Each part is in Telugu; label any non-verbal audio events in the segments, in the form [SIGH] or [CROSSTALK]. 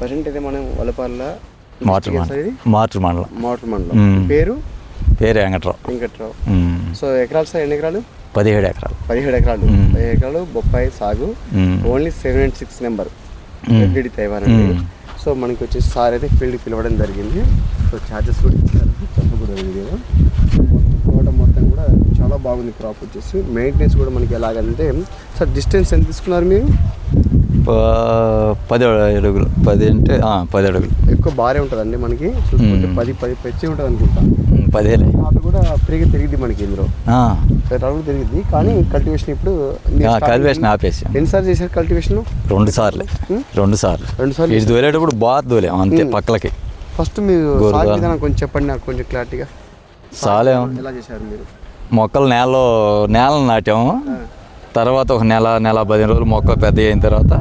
ప్రజెంట్ అయితే మనం వలపాల మోటార్ మండలం. మోటార్ మండలం. మోటార్ మండలం. పేరు? పేరు వెంకట్రావు. వెంకట్రావు. సో ఎకరాలు సార్ ఎన్ని ఎకరాలు? పదిహేడు ఎకరాలు. పదిహేడు ఎకరాలు. పదిహేడు ఎకరాలు బొప్పాయి సాగు. Only seven and six number. FDD Taiwan అండి. సో మనకి వచ్చేసి సార్ అయితే ఫీల్డ్కి పిలవడం జరిగింది. సో ఛార్జెస్ కూడా ఇచ్చారు. చెప్పకూడదు వీడియో. తోట మొత్తం కూడా చాలా బాగుంది క్రాప్ వచ్చేసి. మెయింటెనెన్స్ కూడా మనకి ఎలాగంటే సార్ డిస్టెన్స్ ఎంత తీసుకున్నారు మీరు? పది అడుగులు. పది అంటే పది అడుగులు. ఎక్కువ భారీ ఉంటుందండి మనకి. పది పది పెంచి ఉంటుంది అనుకుంటా ఉమ్, పదిహేలే. అవి కూడా ఫ్రీగా తిరిగింది మనకి ఇందులో. అడుగులు తిరిగింది కానీ కల్టివేషన్ ఇప్పుడు కల్టివేషన్ ఆపేసాం. ఎన్నిసార్లు చేశారు కల్టివేషన్? రెండు సార్లు? రెండు సార్లు. రెండు సార్లు ఇటు దూరేటప్పుడు బాగా దూలేం అంతే. పక్కలకి. ఫస్ట్ మీరు కొంచెం చెప్పండి నాకు కొంచెం క్లారిటీగా. సాలేం. ఎలా చేశారు మీరు? మొక్కలు నేలలో నేలను నాటాము. తర్వాత ఒక నెల నెల పదిహేను రోజులు మొక్క పెద్ద అయిన తర్వాత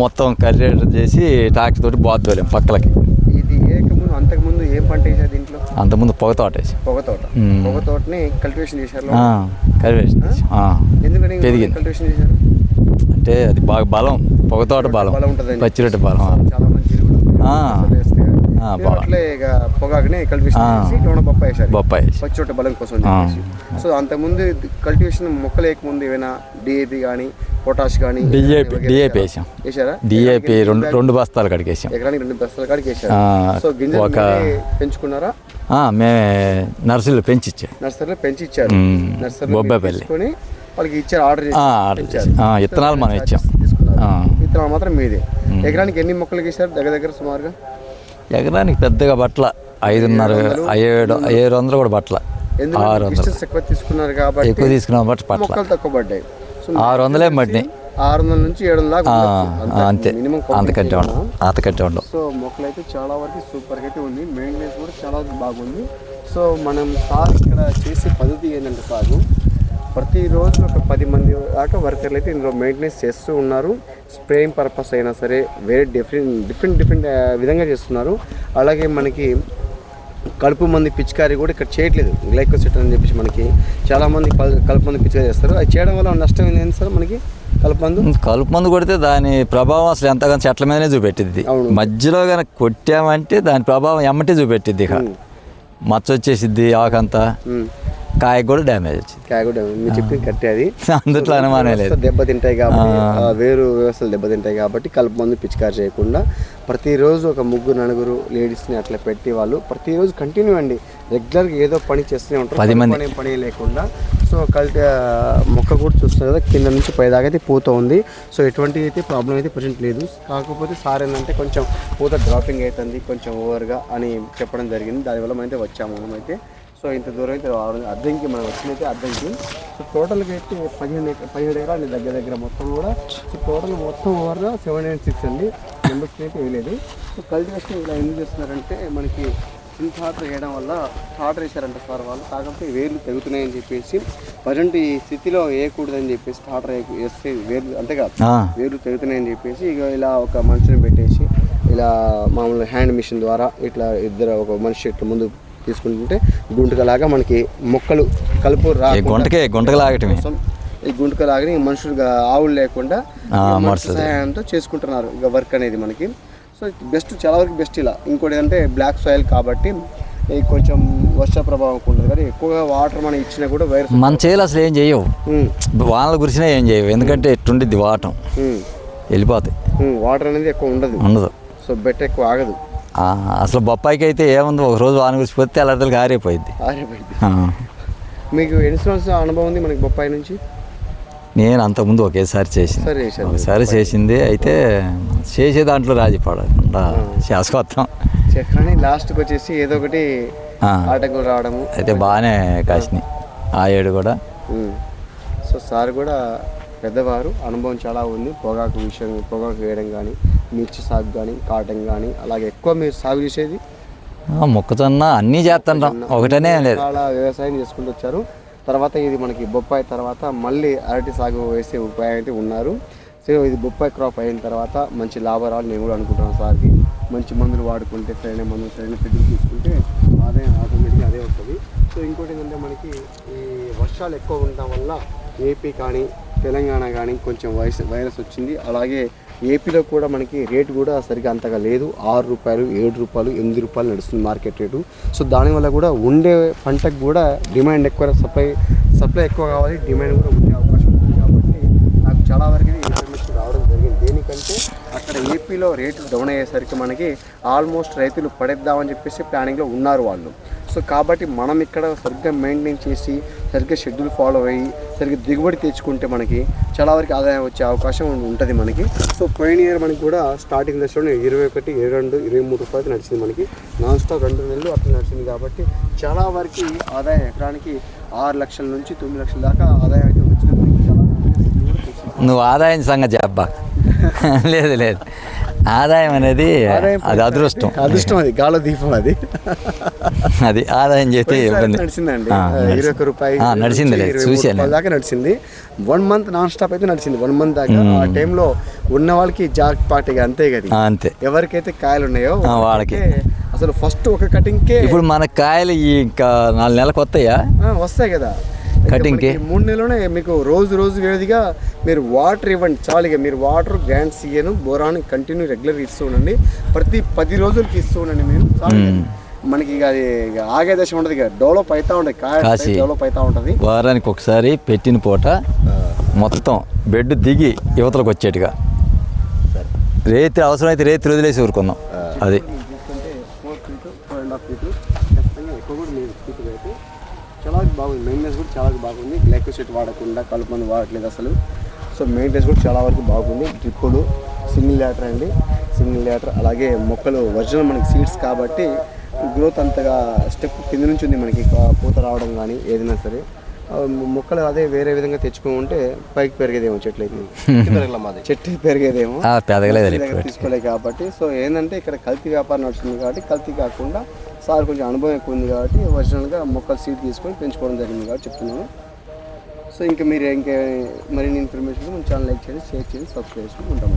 మొత్తం కర్రీ చేసి ట్రాక్టర్ తోటి బాగా దూలేం పక్కలకి ఇది ఏకముందు అంతకుముందు ఏం పంట వేసారు దీంట్లో అంతకుముందు పొగ తోట వేసి పొగ తోట మ్మ్. పొగ తోటని కల్టివేషన్ చేశారు కల్టివేషన్ చేసాం. ఆ. ఎందుకని పెరిగింది. కల్టివేషన్ చేశారు అంటే అది బాగా బలం పొగ తోట బలం పచ్చిరొట్ట బలం. చాలా మంచి అట్లే ఇక పొగాకుని కల్టివేషన్ బొప్పాయి వేశారు. బొప్పాయి వేసి. పచ్చోట బలం కోసం సో అంతకుముందు కల్టివేషన్ మొక్కలు వేయకముందు ఏమైనా డిఏపి కానీ పొటాష్ కానీ డిఏపి డిఏపి వేసాం. వేసారా? డిఏపి రెండు రెండు బస్తాలు కడిగేసాం. ఎకరానికి రెండు బస్తాల కాడికి వేసారు ఆ, సో గింజలు పెంచుకున్నారా? ఆ, మేమే నర్సులు పెంచిచ్చాం. నర్సరీలో పెంచి ఇచ్చారు మ్మ్. నర్సరీలో బొబ్బాయిపల్లి. వాళ్ళకి ఇచ్చారు ఆర్డర్. ఆ, విత్తనాలు మనం ఇచ్చాం. విత్తనాలు మాత్రం మీదే. ఎకరానికి ఎన్ని మొక్కలకి ఇచ్చారు దగ్గర దగ్గర సుమారుగా? ఎకరానికి పెద్దగా బట్టల ఐదున్నర ఏడు ఏడు వందలు కూడా బట్టల ఆరు వందలు. ఎక్కువ తీసుకున్నారు కాబట్టి ఎక్కువ తీసుకున్నాం బట్ట పట్ల తక్కువ పడ్డాయి. ఆరు వందలే పడినాయి. ఆరు వందల నుంచి ఏడు వందల. అంతే. అంతకంటే ఉండవు అంతకంటే ఉండవు సో మొక్కలు అయితే చాలా వరకు సూపర్గా అయితే ఉంది. మెయింటెనెన్స్ కూడా చాలా బాగుంది. సో మనం సాగు ఇక్కడ చేసే పద్ధతి ఏంటంటే సాగు ప్రతిరోజు ఒక పది మంది దాకా వర్కర్లు అయితే ఇందులో మెయింటెనెన్స్ చేస్తూ ఉన్నారు. స్ప్రేయింగ్ పర్పస్ అయినా సరే వేరే డిఫరెంట్ డిఫరెంట్ డిఫరెంట్ విధంగా చేస్తున్నారు. అలాగే మనకి కలుపు మంది పిచికారి కూడా ఇక్కడ చేయట్లేదు. గ్లైకోసిట్ అని చెప్పేసి మనకి చాలామంది కల్- కలుపు మంది పిచికారి చేస్తారు. అది చేయడం వల్ల నష్టం ఏంటి సార్ మనకి? కలుపు మందు? కలుపు మందు కొడితే దాని ప్రభావం అసలు ఎంతగానో చెట్ల మీదనే చూపెట్టిద్ది. అవును. మధ్యలో కనుక కొట్టామంటే దాని ప్రభావం ఎమ్మటే చూపెట్టిద్ది ఇక. మచ్చ వచ్చేసిద్ది ఆకంతా. ఉమ్. కాయ కూడా డ్యామేజ్ వచ్చింది. కాయ కూడా మీరు చెప్పింది కట్టే అది. [LAUGHS] అందుట్లో అనుమానం లేదు. దెబ్బతింటాయి కాబట్టి వేరు వ్యవస్థలు దెబ్బతింటాయి కాబట్టి కలుపు మందు పిచికారి చేయకుండా ప్రతిరోజు ఒక ముగ్గురు నలుగురు లేడీస్ని అట్లా పెట్టి వాళ్ళు ప్రతిరోజు కంటిన్యూ అండి. రెగ్యులర్గా ఏదో పని చేస్తూనే ఉంటారు. పది మంది. పని లేకుండా సో కలిసి మొక్క కూడా చూస్తున్నారు కదా కింద నుంచి పై దాకా అయితే పూత ఉంది. సో ఎటువంటి అయితే ప్రాబ్లం అయితే ప్రజెంట్ లేదు. కాకపోతే సార్ ఏంటంటే కొంచెం పూత డ్రాపింగ్ అవుతుంది కొంచెం ఓవర్గా అని చెప్పడం జరిగింది. దానివల్ల మనం అయితే వచ్చాము మనమైతే. సో ఇంత దూరం అయితే రావడం అద్దంకి మనం వచ్చినైతే అద్దంకి. సో టోటల్గా అయితే పదిహేను ఎక- పదిహేడు ఎకరాలు దగ్గర దగ్గర మొత్తం కూడా. సో టోటల్ మొత్తం ఓవర్గా సెవెన్ ఎయిట్ సిక్స్ అండి. మెంబర్స్ అయితే వేయలేదు సో కల్టివేషన్ ఇలా ఎందుకు చేస్తున్నారంటే మనకి థాటర్ వేయడం వల్ల థాటర్ వేశారంట సార్ వాళ్ళు. కాకపోతే వేర్లు తెగుతున్నాయని చెప్పేసి ప్రజెంట్ ఈ స్థితిలో వేయకూడదని చెప్పేసి థాటర్ వేస్తే వేర్లు ఆ, వేర్లు తెగుతున్నాయని చెప్పేసి ఇక ఇలా ఒక మనిషిని పెట్టేసి ఇలా మామూలు హ్యాండ్ మిషన్ ద్వారా ఇట్లా ఇద్దరు ఒక మనిషి ఇట్లా ముందు తీసుకుంటుంటే గుంటకలాగా మనకి మొక్కలు కలుపు రాకుండా గుంటకే ఈ గుంటకలాగా మనుషులుగా ఆవులు లేకుండా మనుషులు. సహాయంతో చేసుకుంటున్నారు. ఇక వర్క్ అనేది మనకి. సో బెస్ట్ చాలా వరకు బెస్ట్ ఇలా. ఇంకోటి ఏంటంటే బ్లాక్ సాయిల్ కాబట్టి కొంచెం వర్ష ప్రభావం ఉంటుంది. కానీ ఎక్కువగా వాటర్ మనం ఇచ్చినా కూడా వైరస్ మన చేలు అసలు ఏం చేయవు. వానలు కురిసినా ఏం చేయవు. ఎందుకంటే ఎట్టుండిద్ది వాటం వెళ్ళిపోతాయి. వాటర్ అనేది ఎక్కువ ఉండదు. ఉండదు. సో బెట్ ఎక్కువ ఆగదు. అసలు బొప్పాయికి అయితే ఏముంది? ఒక రోజు వాన కురిసిపోతే అల్లదలకి ఆరిపోయింది ఆరిపోయింది మీకు ఎన్ని సంవత్సరాల అనుభవం ఉంది మనకి బొప్పాయి నుంచి? నేను అంతకుముందు ఒకేసారి చేసింది. ఒకసారి చేసింది. అయితే చేసే దాంట్లో రాజీ పడకుండా శాశ్వతం చే- కానీ లాస్ట్కి వచ్చేసి ఏదో ఒకటి ఆటంకులు రావడము. అయితే బాగానే కాసినాయి. ఆ ఏడు కూడా. సో సార్ కూడా పెద్దవారు. అనుభవం చాలా ఉంది. పొగాకు విషయం పొగాకు వేయడం కానీ మిర్చి సాగు కానీ కాటన్ కానీ అలాగే ఎక్కువ మీరు సాగు చేసేది? మొక్కజొన్న అన్నీ చేస్తుంటాం ఒకటనే లేదు. చాలా వ్యవసాయం చేసుకుంటూ వచ్చారు. తర్వాత ఇది మనకి బొప్పాయి తర్వాత మళ్ళీ అరటి సాగు వేసే ఉపాయం అయితే ఉన్నారు. సో ఇది బొప్పాయి క్రాప్ అయిన తర్వాత మంచి లాభాలు నేను కూడా అనుకుంటున్నాను సార్కి. మంచి మందులు వాడుకుంటే సరైన మందులు సరైన ఫిట్టింగ్ తీసుకుంటే అదే ఆటోమేటిక్గా అదే వస్తుంది. సో ఇంకోటి ఏంటంటే మనకి ఈ వర్షాలు ఎక్కువ ఉండడం వల్ల ఏపీ కానీ తెలంగాణ కానీ కొంచెం వైరస్ వైరస్ వచ్చింది. అలాగే ఏపీలో కూడా మనకి రేటు కూడా సరిగా అంతగా లేదు. ఆరు రూపాయలు ఏడు రూపాయలు ఎనిమిది రూపాయలు నడుస్తుంది మార్కెట్ రేటు. సో దానివల్ల కూడా ఉండే పంటకు కూడా డిమాండ్ ఎక్కువ సప్లై సప్లై ఎక్కువ కావాలి డిమాండ్ కూడా ఉండే అవకాశం ఉంది కాబట్టి నాకు చాలా వరకు ఇది ఇన్ఫర్మేషన్ రావడం జరిగింది దేనికంటే అక్కడ ఏపీలో రేట్లు డౌన్ అయ్యేసరికి మనకి ఆల్మోస్ట్ రైతులు పడేద్దామని చెప్పేసి ప్లానింగ్లో ఉన్నారు వాళ్ళు. సో కాబట్టి మనం ఇక్కడ సరిగ్గా మెయింటైన్ చేసి సరిగ్గా షెడ్యూల్ ఫాలో అయ్యి సరిగ్గా దిగుబడి తెచ్చుకుంటే మనకి చాలా వరకు ఆదాయం వచ్చే అవకాశం ఉంటుంది మనకి. సో పోయిన ఇయర్ మనకి కూడా స్టార్టింగ్ దశలోనే ఇరవై ఒకటి ఇరవై రెండు ఇరవై మూడు రూపాయలు నడిచింది మనకి. నాన్ స్టాప్ రెండు నెలలు అట్లా నడిచింది కాబట్టి చాలా వరకు ఆదాయం ఎకరానికి ఆరు లక్షల నుంచి తొమ్మిది లక్షల దాకా ఆదాయం అయితే వచ్చింది. నువ్వు ఆదాయం సంగతి చెప్పా. [LAUGHS] లేదు లేదు. ఆదాయం అనేది అది అదృష్టం. అదృష్టం అది గాల దీపం అది. అది ఆదాయం చేస్తే ఇబ్బంది నడిచిందండి. ఇరవై ఒక్క రూపాయి చూశాను. రూపాయల దాకా నడిచింది. వన్ మంత్ నాన్ స్టాప్ అయితే నడిచింది. వన్ మంత్ దాకా ఆ టైంలో ఉన్న వాళ్ళకి జాక్ పార్టీగా అంతే కదా అంతే. ఎవరికైతే కాయలు ఉన్నాయో వాళ్ళకి. అసలు ఫస్ట్ ఒక కటింగ్కే ఇప్పుడు మన కాయలు ఈ ఇంకా నాలుగు నెలలకు వస్తాయా? వస్తాయి కదా. కటింగ్కి? మూడు నెలలోనే మీకు రోజు రోజు వేదిగా మీరు వాటర్ ఇవ్వండి. చాలు ఇక మీరు వాటర్ గ్రాండ్ సీయను బోరాన్ కంటిన్యూ రెగ్యులర్ ఇస్తూ ఉండండి. ప్రతి పది రోజులకి ఇస్తూ ఉండండి మీరు. మనకి ఇక అది ఆగే దశ ఉంటుంది ఇక. డెవలప్ అవుతా ఉంటుంది. కాయ కాసి. డెవలప్ అవుతా ఉంటుంది. వారానికి ఒకసారి పెట్టిన పూట మొత్తం బెడ్ దిగి యువతలకు వచ్చేట్టుగా. రేతి అవసరమైతే రేతి వదిలేసి ఊరుకుందాం అది. Four feet four and half feet ఖచ్చితంగా ఎక్కువ కూడా మీరు ఫీట్ అయితే చాలా బాగుంది. మెయింటెనెన్స్ కూడా చాలా బాగుంది. గ్లైకోసెట్ వాడకుండా కలుపు మంది వాడట్లేదు అసలు. సో మెయింటెనెన్స్ కూడా చాలా వరకు బాగుంది. డ్రిప్పులు సింగిల్ ల్యాటర్ అండి. సింగిల్ ల్యాటర్ అలాగే మొక్కలు ఒరిజినల్ మనకి సీడ్స్ కాబట్టి గ్రోత్ అంతగా స్టెప్ కింద నుంచి ఉంది మనకి. పూత రావడం కానీ ఏదైనా సరే. మొక్కలు అదే వేరే విధంగా తెచ్చుకుంటే పైకి పెరిగేదేమో చెట్లు అయితే. [LAUGHS] చెట్టు పెరిగేదేమో. తీసుకోలేదు కాబట్టి సో ఏంటంటే ఇక్కడ కల్తీ వ్యాపారం నడుస్తుంది కాబట్టి కల్తీ కాకుండా సార్ కొంచెం అనుభవం ఎక్కువ ఉంది కాబట్టి ఒరిజినల్గా మొక్కలు సీడ్ తీసుకొని పెంచుకోవడం జరిగింది కాబట్టి చెప్తున్నాను. సో ఇంకా మీరు ఇంకా మరిన్ని ఇన్ఫర్మేషన్ మన ఛానల్ లైక్ చేయండి షేర్ చేయండి సబ్స్క్రైబ్ చేసుకుని ఉంటాం.